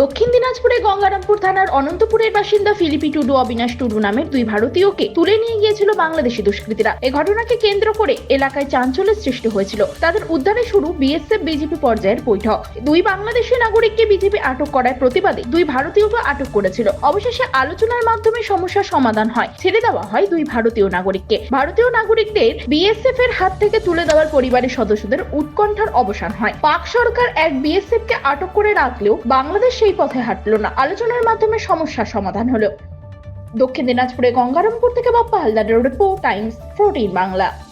দক্ষিণ দিনাজপুরে গঙ্গারামপুর থানার অনন্তপুরের বাসিন্দা ফিলিপি টুডু, অবিনাশ টুডু নামের দুই ভারতীয়কে তুলে নিয়ে গিয়েছিল বাংলাদেশি দুষ্কৃতীরা। এ ঘটনাকে কেন্দ্র করে এলাকায় চাঞ্চল্যের সৃষ্টি হয়েছিল। তাদের উদ্ধারে শুরু বিএসএফ বিজেপি পর্যায়ের বৈঠক। দুই বাংলাদেশি নাগরিককে বিজেপি আটক করার প্রতিবাদে দুই ভারতীয়কে আটক করেছিল। অবশেষে আলোচনার মাধ্যমে সমস্যার সমাধান হয়, ছেড়ে দেওয়া হয় দুই ভারতীয় নাগরিককে। ভারতীয় নাগরিকদের বিএসএফ এর হাত থেকে তুলে দেওয়ার পরিবারের সদস্যদের উৎকণ্ঠার অবসান হয়। পাক সরকার এক বিএসএফ কে আটক করে রাখলেও বাংলাদেশ সেই পথে হাঁটলো না। আলোচনার মাধ্যমে সমস্যার সমাধান হলো। দক্ষিণ দিনাজপুরে গঙ্গারামপুর থেকে বাপ্পা হালদারের রিপোর্ট টাইমস ফোরটিন বাংলা।